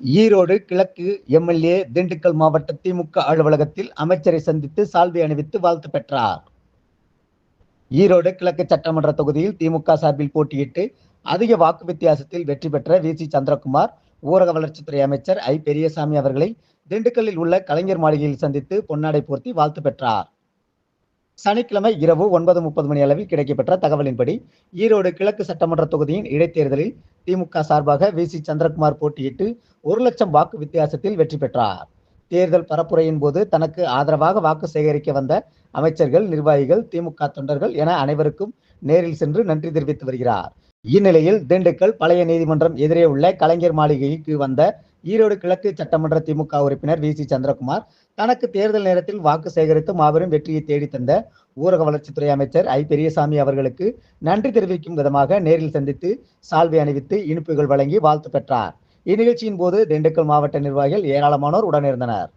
ஈரோடு கிழக்கு எம்எல்ஏ திண்டுக்கல் மாவட்ட திமுக அலுவலகத்தில் அமைச்சரை சந்தித்து சால்வை அணிவித்து வாழ்த்து பெற்றார். ஈரோடு கிழக்கு சட்டமன்ற தொகுதியில் திமுக சார்பில் போட்டியிட்டு அதிக வாக்கு வித்தியாசத்தில் வெற்றி பெற்ற வி. சி. சந்திரகுமார் ஊரக வளர்ச்சித்துறை அமைச்சர் ஐ. பெரியசாமி அவர்களை திண்டுக்கல்லில் உள்ள கலைஞர் மாளிகையில் சந்தித்து பொன்னாடை போர்த்தி வாழ்த்து பெற்றார். சனிக்கிழமை இரவு ஒன்பது முப்பது மணி அளவில் கிடைக்கப்பெற்ற தகவலின்படி ஈரோடு கிழக்கு சட்டமன்ற தொகுதியின் இடைத்தேர்தலில் திமுக சார்பாக வி. சி. சந்திரகுமார் போட்டியிட்டு ஒரு லட்சம் வாக்கு வித்தியாசத்தில் வெற்றி பெற்றார். தேர்தல் பரப்புரையின் போது தனக்கு ஆதரவாக வாக்கு சேகரிக்க வந்த அமைச்சர்கள் நிர்வாகிகள் திமுக தொண்டர்கள் என அனைவருக்கும் நேரில் சென்று நன்றி தெரிவித்து வருகிறார். இந்நிலையில் திண்டுக்கல் பழைய நீதிமன்றம் எதிரே உள்ள கலைஞர் மாளிகைக்கு வந்த ஈரோடு கிழக்கு சட்டமன்ற திமுக உறுப்பினர் வி சி சந்திரகுமார் தனக்கு தேர்தல் நேரத்தில் வாக்கு சேகரித்து மாபெரும் வெற்றியை தேடித்தந்த ஊரக வளர்ச்சித்துறை அமைச்சர் ஐ பெரியசாமி அவர்களுக்கு நன்றி தெரிவிக்கும் விதமாக நேரில் சந்தித்து சால்வை அணிவித்து இனிப்புகள் வழங்கி வாழ்த்து பெற்றார். இந்நிகழ்ச்சியின் போது திண்டுக்கல் மாவட்ட நிர்வாகிகள் ஏராளமானோர் உடனிருந்தனர்.